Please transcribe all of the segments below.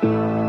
Música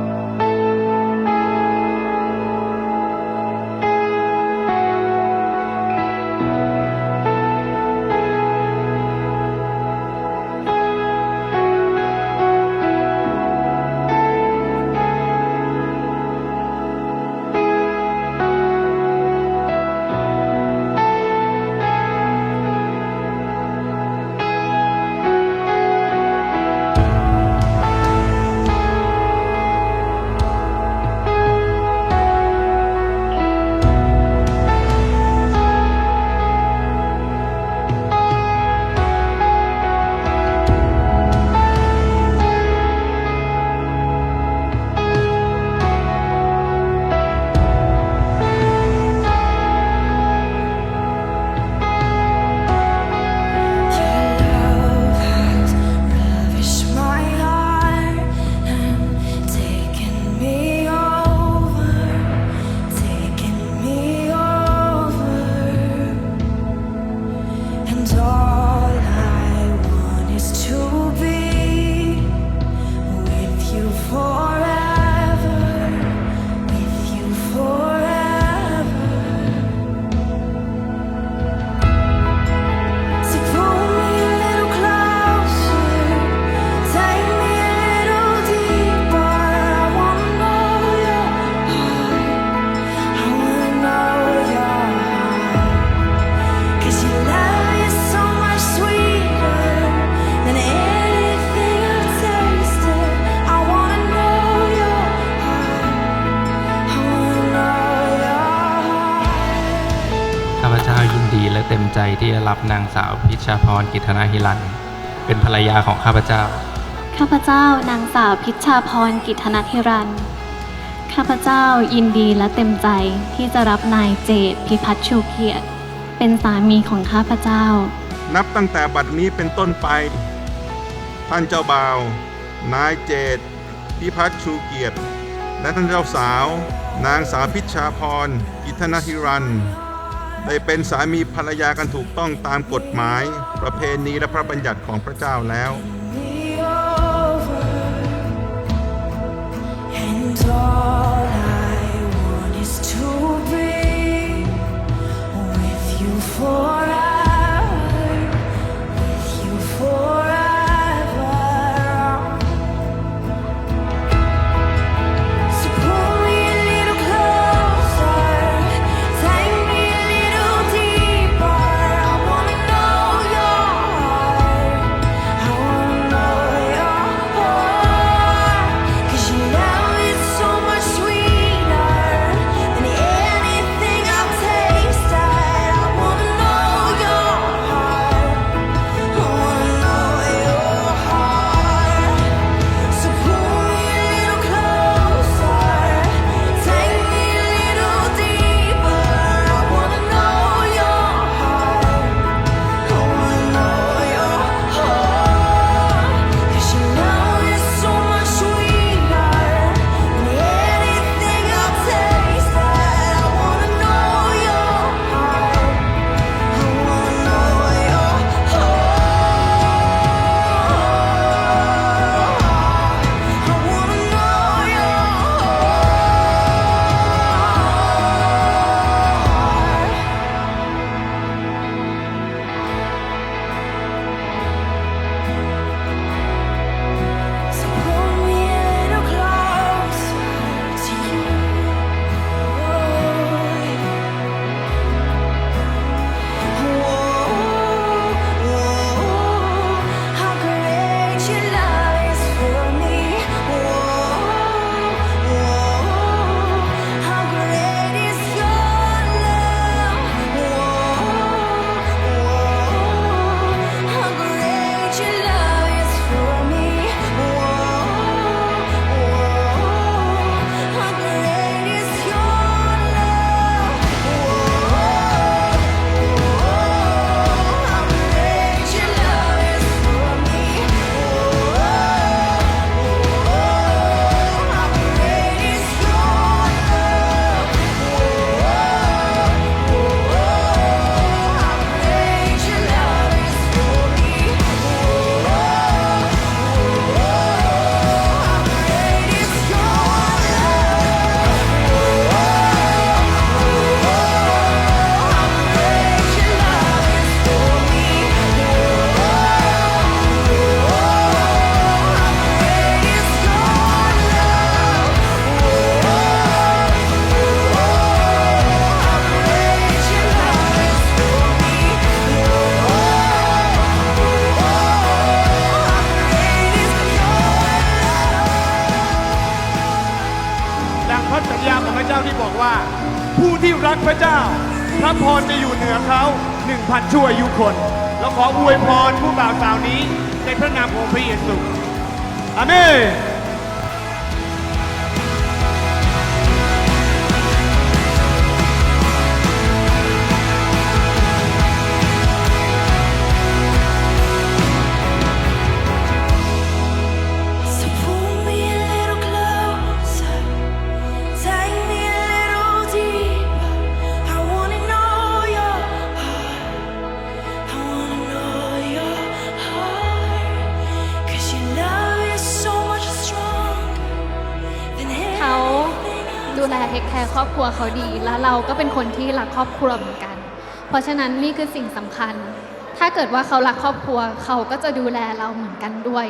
และเต็มใจที่จะรับนางสาวพิชชาพรกิตนาฮิรัน เป็นภรรยาของข้าพเจ้า ข้าพเจ้านางสาวพิชชาพรกิตนธิรัน ข้าพเจ้ายินดีและเต็มใจที่จะรับนายเจตพิพัฒน์ชูเกียรติ เป็นสามีของข้าพเจ้า นับตั้งแต่บัดนี้เป็นต้นไป ท่านเจ้าบ่าว นายเจตพิพัฒน์ชูเกียรติ และท่านเจ้าสาว นางสาวพิชชาพรกิทนาฮิรัน ได้เป็นสามีภรรยากันถูกต้องตามกฎหมาย ประเพณีและพระบัญญัติของพระเจ้าแล้ว and all จ้าที่บอกว่า ผู้ที่รักพระเจ้า พระพรจะอยู่เหนือเขาหนึ่งพันชั่วอายุคน เราขออวยพรผู้บ่าวสาวนี้ในพระนามของพระเยซูอาเมน แคแคร์ครอบครัวเขาดี แล้วเราก็เป็นคนที่รักครอบครัวเหมือนกัน เพราะฉะนั้นนี่คือสิ่งสำคัญ ถ้าเกิดว่าเขารักครอบครัวเขาก็จะดูแลเราเหมือนกันด้วย